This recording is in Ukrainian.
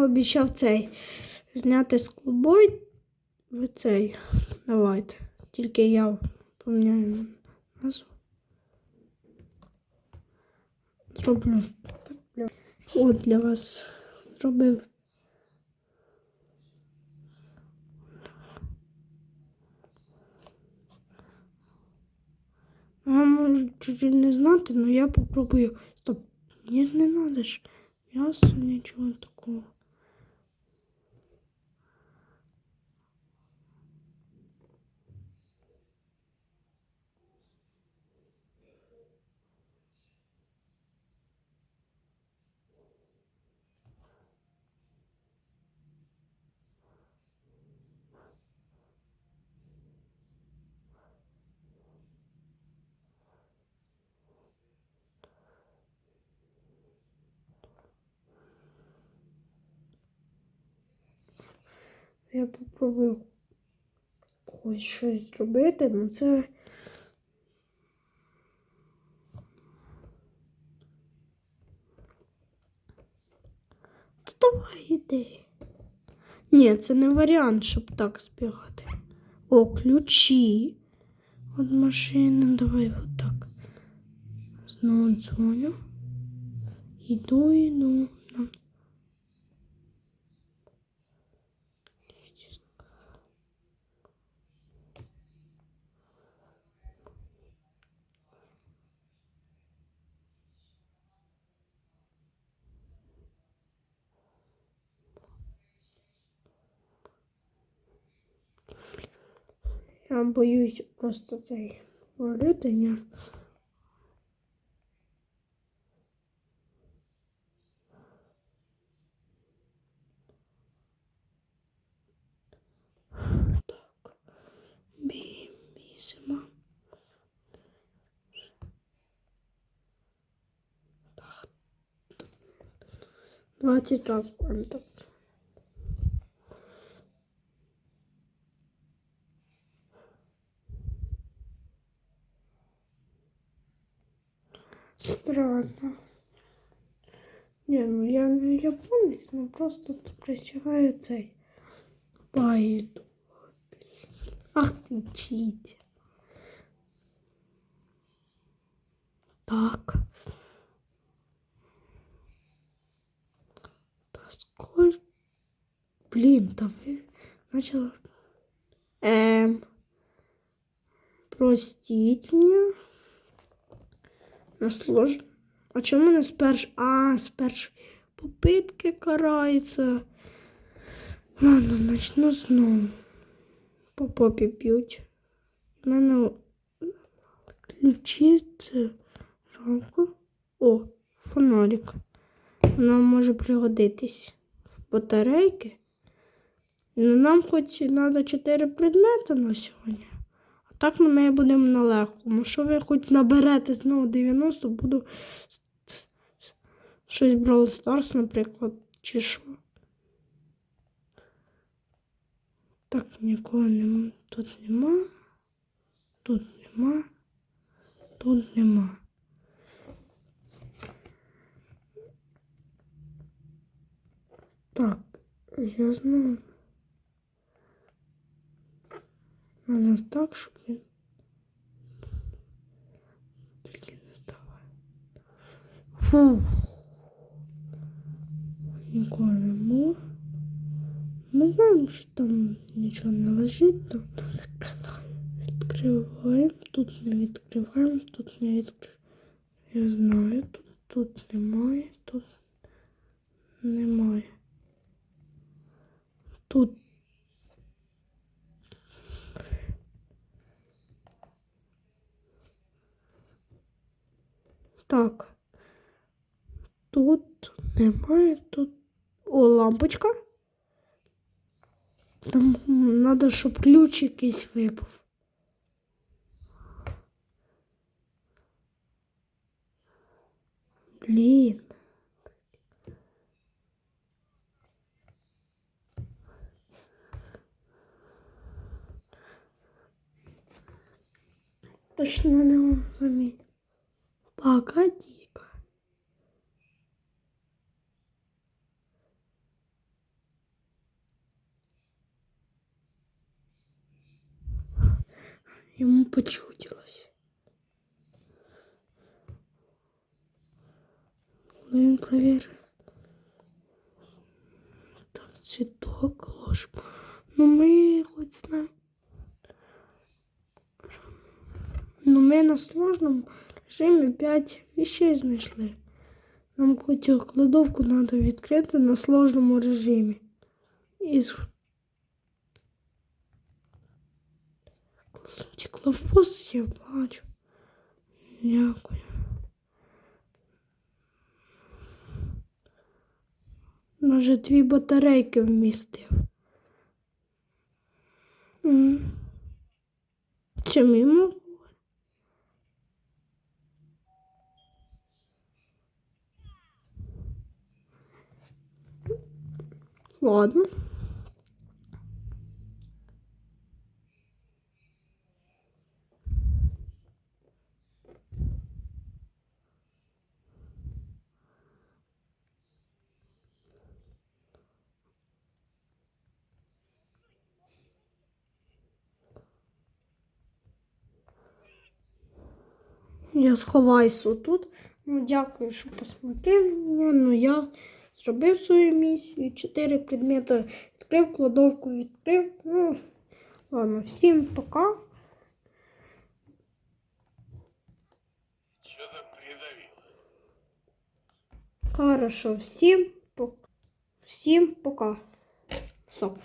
пообіцяв цей зняти. Ви цей. Давайте. Тільки я поміняю назву. Зроблю. От для вас зробив. Я можу чуть-чуть не знати, але я попробую. Стоп. Ні, не надо ж. М'ясо, нічого такого. Я попробую ось щось зробити, але це. Та давай іди. Ні, це не варіант, щоб так збігати. О, ключі. От машина, давай отак. Знову дзвоню. Іду, іду. Нам Я боюсь просто цей говорити. Я... Так. Бі, бісимо. Так. 20 раз Странно. Не, ну я не ну просто присягаю цей байду. Ах ти чить. Так. Да сколько? Блин, да вы начала. Эм. Простить меня. На слож... А чому не з перш... А, з першої попитки карається. Ладно, начну знову. По попі б'ють. У мене ключі це жалко. О, фонарик. Нам може пригодитись. Батарейки. Ну, нам хоч треба 4 предмети на сьогодні. Так ми будемо на легкому. Що ви хоч наберете знову 90, буду щось Brawl Stars, наприклад, чи що. Так, нікого нема. Тут нема. Тут нема. Тут нема. Так, я знову. Надо так, щоб він. Тільки не здавай. Фу. Нікого нема. Ми знаємо, що там нічого не лежить, то відкриваємо, тут не відкриваємо, тут не відкриваємо. Я знаю, тут, тут немає, тут немає. Тут Так. Тут немає, тут. О, лампочка. Там треба, щоб ключ якийсь випав. Блін. Точно не вам замінь. Погоди-ка. Ему почудилось. Ну, Блин, проверь. Так, цветок, ложь. Ну мы хоть знаем. Но мы на сложном режимі 5 вещей знайшли. Нам хоч кладовку треба відкрити на сложному режимі. Із Стеклофос я бачу. Дякую. Може, дві батарейки вмістив. М. Чим Ладно. Я сховаюся тут. Ну, дякую, що посмотрели. Ну, я зробив свою місію. Чотири предмети відкрив, кладовку відкрив. Ну, ладно, всім пока. Хорошо, всім пока. Всім пока. Стоп.